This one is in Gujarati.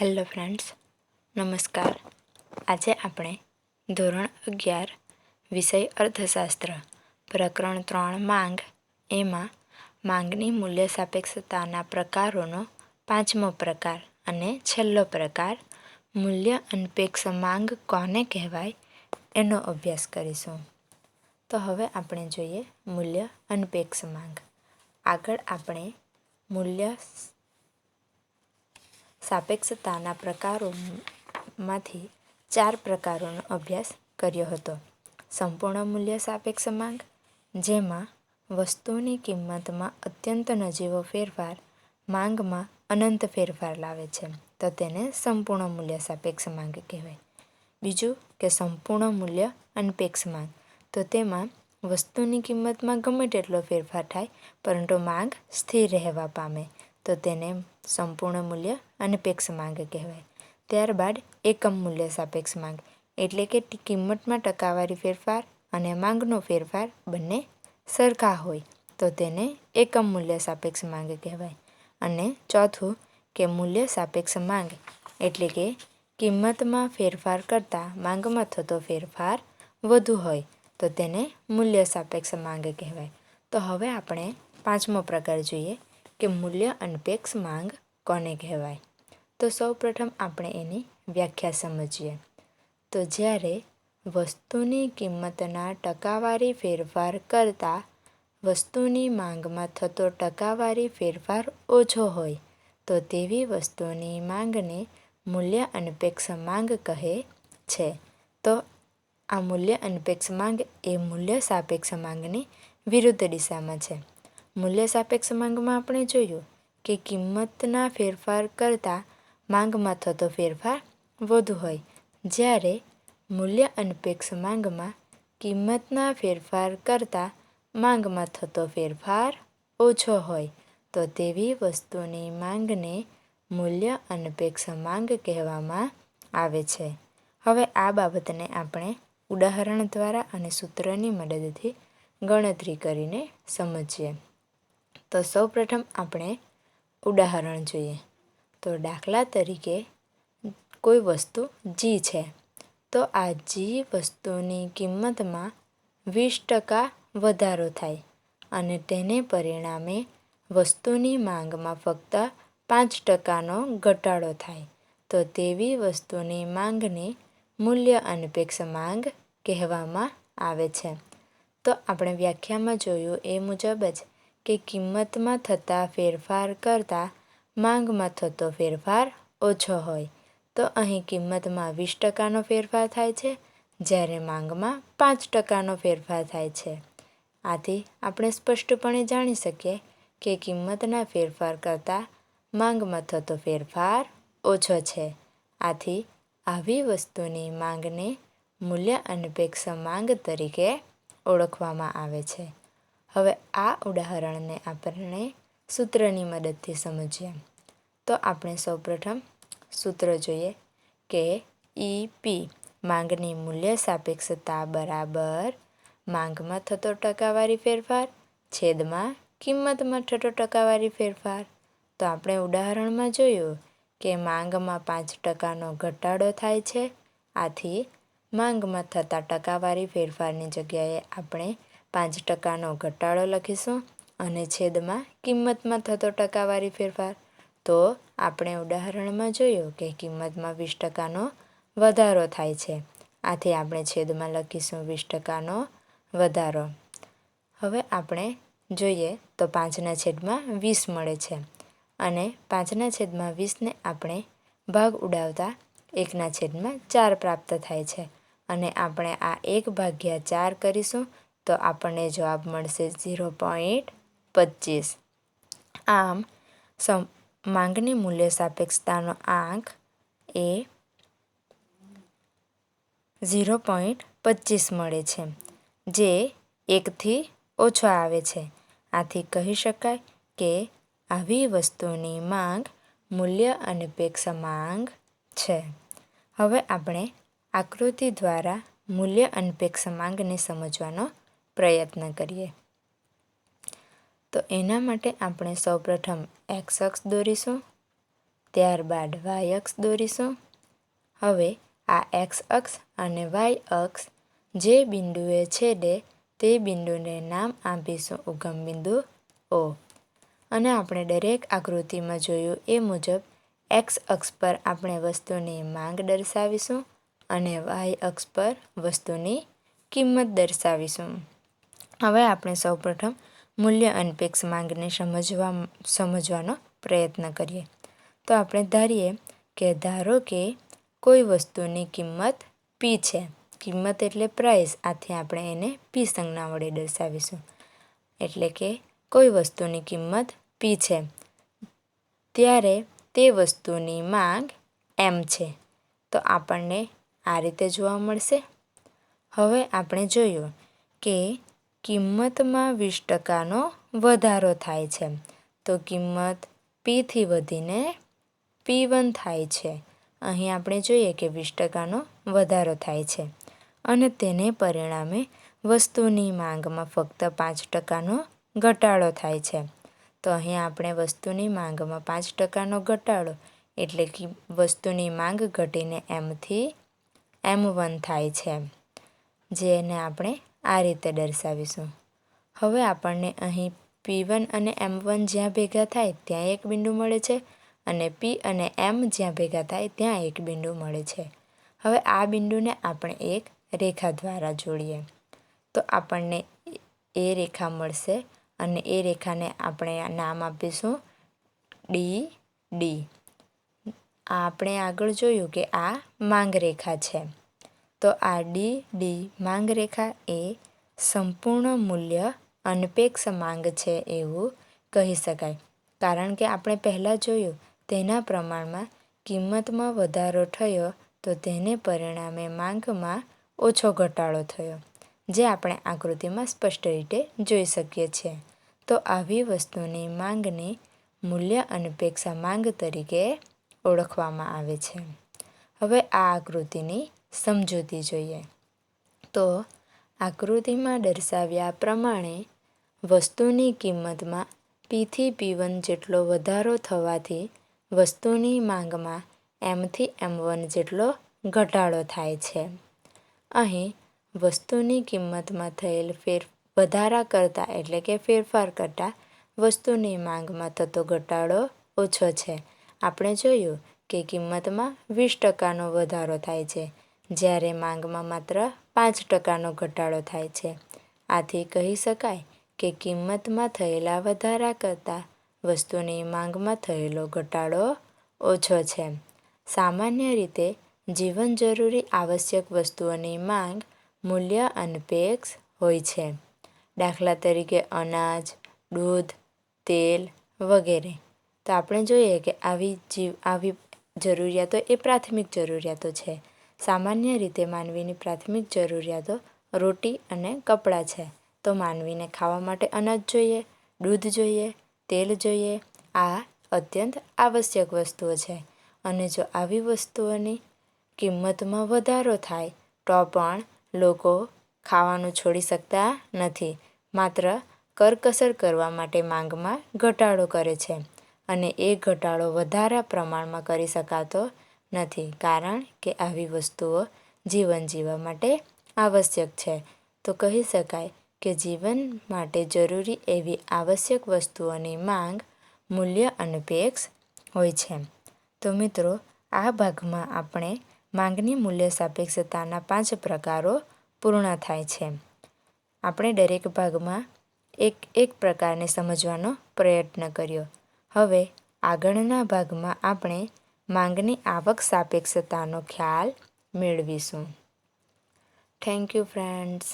હેલો ફ્રેન્ડ્સ, નમસ્કાર. આજે આપણે ધોરણ અગિયાર, વિષય અર્થશાસ્ત્ર, પ્રકરણ ત્રણ, માંગ. એમાં માંગની મૂલ્ય સાપેક્ષતાના પ્રકારોનો પાંચમો પ્રકાર અને છેલ્લો પ્રકાર, મૂલ્ય અનપેક્ષ માંગ કોને કહેવાય એનો અભ્યાસ કરીશું. તો હવે આપણે જોઈએ મૂલ્ય અનપેક્ષ માંગ. આગળ આપણે મૂલ્ય સાપેક્ષતાના પ્રકારોમાંથી ચાર પ્રકારોનો અભ્યાસ કર્યો હતો. સંપૂર્ણ મૂલ્ય સાપેક્ષ માંગ, જેમાં વસ્તુની કિંમતમાં અત્યંત નજીવો ફેરફાર, માંગમાં અનંત ફેરફાર લાવે છે. તો તેને સંપૂર્ણ મૂલ્ય સાપેક્ષ માંગ કહેવાય. બીજું કે સંપૂર્ણ મૂલ્ય અનપેક્ષ માંગ. તો તેમાં વસ્તુની કિંમતમાં ગમે તેટલો ફેરફાર થાય, પરંતુ માંગ સ્થિર રહેવા પામે. તો તેને સંપૂર્ણ મૂલ્ય અનપેક્ષ માંગ કહેવાય. ત્યારબાદ એકમ મૂલ્ય સાપેક્ષ માંગ, એટલે કે કિંમતમાં ટકાવારી ફેરફાર અને માંગનો ફેરફાર બંને સરખા હોય, તો તેને એકમ મૂલ્ય સાપેક્ષ માંગ કહેવાય. અને ચોથું, કે મૂલ્ય સાપેક્ષ માંગ, એટલે કે કિંમતમાં ફેરફાર કરતાં માંગમાં થતો ફેરફાર વધુ હોય, તો તેને મૂલ્ય સાપેક્ષ માંગ કહેવાય. તો હવે આપણે પાંચમો પ્રકાર જોઈએ, કે મૂલ્ય અનપેક્ષ માંગ કોને કહેવાય? તો સૌપ્રથમ આપણે એની વ્યાખ્યા સમજીએ. તો જ્યારે વસ્તુની કિંમતના ટકાવારી ફેરફાર કરતાં વસ્તુની માંગમાં થતો ટકાવારી ફેરફાર ઓછો હોય, તો તેવી વસ્તુની માંગને મૂલ્ય અનપેક્ષ માંગ કહે છે. તો આ મૂલ્ય અનપેક્ષ માંગ એ મૂલ્ય સાપેક્ષ માંગની વિરુદ્ધ દિશામાં છે. મૂલ્ય સાપેક્ષ માંગમાં આપણે જોયું કે કિંમતના ફેરફાર કરતાં માંગમાં થતો ફેરફાર વધુ હોય. જ્યારે મૂલ્ય અનપેક્ષ માંગમાં કિંમતના ફેરફાર કરતાં માંગમાં થતો ફેરફાર ઓછો હોય, તો તેવી વસ્તુની માંગને મૂલ્ય અનપેક્ષ માંગ કહેવામાં આવે છે. હવે આ બાબતને આપણે ઉદાહરણ દ્વારા અને સૂત્રની મદદથી ગણતરી કરીને સમજીએ. તો સૌપ્રથમ આપણે ઉદાહરણ જોઈએ. તો દાખલા તરીકે કોઈ વસ્તુ જી છે, તો આ જી વસ્તુની કિંમતમાં વીસ ટકા વધારો થાય અને તેને પરિણામે વસ્તુની માંગમાં ફક્ત પાંચ ટકાનો ઘટાડો થાય. તો તેવી વસ્તુની માંગને મૂલ્ય અનપેક્ષ માંગ કહેવામાં આવે છે. તો આપણે વ્યાખ્યામાં જોયું એ મુજબ જ કે કિંમતમાં થતા ફેરફાર કરતાં માંગમાં થતો ફેરફાર ઓછો હોય. તો અહીં કિંમતમાં વીસ ટકાનો ફેરફાર થાય છે, જ્યારે માંગમાં પાંચ ટકાનો ફેરફાર થાય છે. આથી આપણે સ્પષ્ટપણે જાણી શકીએ કે કિંમતના ફેરફાર કરતાં માંગમાં થતો ફેરફાર ઓછો છે. આથી આવી વસ્તુની માંગને મૂલ્ય અનપેક્ષ માંગ તરીકે ઓળખવામાં આવે છે. હવે આ ઉદાહરણને આપણે સૂત્રની મદદથી સમજીએ. તો આપણે સૌપ્રથમ સૂત્ર જોઈએ કે ઈ પી માંગની મૂલ્ય સાપેક્ષતા બરાબર માંગમાં થતો ટકાવારી ફેરફાર, છેદમાં કિંમતમાં થતો ટકાવારી ફેરફાર. તો આપણે ઉદાહરણમાં જોયું કે માંગમાં પાંચ ટકાનો ઘટાડો થાય છે. આથી માંગમાં થતા ટકાવારી ફેરફારની જગ્યાએ આપણે પાંચ ટકાનો ઘટાડો લખીશું. અને છેદમાં કિંમતમાં થતો ટકાવારી ફેરફાર. તો આપણે ઉદાહરણમાં જોયું કે કિંમતમાં વીસ ટકાનો વધારો થાય છે. આથી આપણે છેદમાં લખીશું વીસ ટકાનો વધારો. હવે આપણે જોઈએ તો પાંચના છેદમાં વીસ મળે છે અને પાંચના છેદમાં વીસને આપણે ભાગ ઉડાવતા એકના છેદમાં ચાર પ્રાપ્ત થાય છે. અને આપણે આ એક ભાગ્યા ચાર કરીશું તો આપણને જવાબ મળશે ઝીરો પોઈન્ટ પચીસ. આમ, સમ, માંગની મૂલ્ય સાપેક્ષતાનો આંક એ ઝીરો પોઈન્ટ પચીસ મળે છે, જે એકથી ઓછો આવે છે. આથી કહી શકાય કે આવી વસ્તુની માંગ મૂલ્ય અનપેક્ષ માંગ છે. હવે આપણે આકૃતિ દ્વારા મૂલ્ય અનપેક્ષ માંગને સમજવાનો પ્રયત્ન કરીએ. તો એના માટે આપણે સૌપ્રથમ એક્સ અક્ષ દોરીશું, ત્યારબાદ વાય અક્ષ દોરીશું. હવે આ એક્સ અક્ષ અને વાય અક્ષ જે બિંદુએ છેદે તે બિંદુને નામ આપીશું ઉગમ બિંદુ ઓ. અને આપણે દરેક આકૃતિમાં જોયું એ મુજબ એક્સ અક્ષ પર આપણે વસ્તુની માંગ દર્શાવીશું અને વાય અક્ષ પર વસ્તુની કિંમત દર્શાવીશું. હવે આપણે સૌપ્રથમ મૂલ્ય અનપેક્ષ માંગને સમજવા, સમજવાનો પ્રયત્ન કરીએ. તો આપણે ધારીએ કે ધારો કે કોઈ વસ્તુની કિંમત પી છે. કિંમત એટલે પ્રાઇસ આથી આપણે એને પી સંજ્ઞા વડે દર્શાવીશું. એટલે કે કોઈ વસ્તુની કિંમત પી છે. ત્યારે તે વસ્તુની માંગ એમ છે. તો આપણને આ રીતે જોવા મળશે. હવે આપણે જોયું કે કિંમતમાં વીસ ટકાનો વધારો થાય છે. તો કિંમત પીથી વધીને પી વન થાય છે. અહીં આપણે જોઈએ કે વીસ ટકાનો વધારો થાય છે. અને તેને પરિણામે વસ્તુની માંગમાં ફક્ત પાંચ ટકાનો ઘટાડો થાય છે. તો અહીં આપણે વસ્તુની માંગમાં પાંચ ટકાનો ઘટાડો એટલે કે વસ્તુની માંગ ઘટીને એમથી એમ વન થાય છે. જેને આપણે આ રીતે દર્શાવીશું. હવે આપણને અહીં પી વન અને એમ વન જ્યાં ભેગા થાય ત્યાં એક બિંદુ મળે છે અને પી અને એમ જ્યાં ભેગા થાય ત્યાં એક બિંદુ મળે છે. હવે આ બિંદુને આપણે એક રેખા દ્વારા જોડીએ. તો આપણને એ રેખા મળશે અને એ રેખાને આપણે નામ આપીશું ડી ડી. આપણે આગળ જોયું કે આ માંગ રેખા છે. તો આ ડી ડી માંગ રેખા એ સંપૂર્ણ મૂલ્ય અનપેક્ષ માંગ છે એવું કહી શકાય. કારણ કે આપણે પહેલાં જોયું, તેના પ્રમાણમાં કિંમતમાં વધારો થયો, તો તેને પરિણામે માંગમાં ઓછો ઘટાડો થયો, જે આપણે આકૃતિમાં સ્પષ્ટ રીતે જોઈ શકીએ છીએ. તો આવી વસ્તુની માંગને મૂલ્ય અનપેક્ષા માંગ તરીકે ઓળખવામાં આવે છે. હવે આ આકૃતિની સમજૂતી જોઈએ. તો આકૃતિમાં દર્શાવ્યા પ્રમાણે વસ્તુની કિંમતમાં પીથી પી વન જેટલો વધારો થવાથી વસ્તુની માંગમાં એમથી એમ વન જેટલો ઘટાડો થાય છે. અહીં વસ્તુની કિંમતમાં થયેલ ફેર વધારા કરતાં એટલે કે ફેરફાર કરતાં વસ્તુની માંગમાં થતો ઘટાડો ઓછો છે. આપણે જોયું કે કિંમતમાં વીસ ટકાનો વધારો થાય છે. જ્યારે માંગમાં માત્ર પાંચ ટકાનો ઘટાડો થાય છે. આથી કહી શકાય કે કિંમતમાં થયેલા વધારા કરતાં વસ્તુની માંગમાં થયેલો ઘટાડો ઓછો છે. સામાન્ય રીતે જીવન જરૂરી આવશ્યક વસ્તુઓની માંગ મૂલ્ય અનપેક્ષ હોય છે. દાખલા તરીકે અનાજ, દૂધ, તેલ વગેરે. તો આપણે જોઈએ કે આવી જીવ, આવી જરૂરિયાતો એ પ્રાથમિક જરૂરિયાતો છે. સામાન્ય રીતે માનવીની પ્રાથમિક જરૂરિયાતો રોટી અને કપડાં છે. તો માનવીને ખાવા માટે અનાજ જોઈએ, દૂધ જોઈએ, તેલ જોઈએ, આ અત્યંત આવશ્યક વસ્તુઓ છે. અને જો આવી વસ્તુઓની કિંમતમાં વધારો થાય, તો પણ લોકો ખાવાનું છોડી શકતા નથી. માત્ર કરકસર કરવા માટે માંગમાં ઘટાડો કરે છે. અને એ ઘટાડો વધારા પ્રમાણમાં કરી શકાતો નથી, કારણ કે આવી વસ્તુઓ જીવન જીવવા માટે આવશ્યક છે. તો કહી શકાય કે જીવન માટે જરૂરી એવી આવશ્યક વસ્તુઓની માંગ, મૂલ્ય અનપેક્ષ હોય છે. તો મિત્રો, આ ભાગમાં આપણે માંગની મૂલ્ય સાપેક્ષતાના પાંચ પ્રકારો પૂર્ણ થાય છે. આપણે દરેક ભાગમાં એક એક પ્રકારને સમજવાનો પ્રયત્ન કર્યો. હવે આગળના ભાગમાં આપણે માંગની આવક સાપેક્ષતાનો ખ્યાલ મેળવીશું. Thank you friends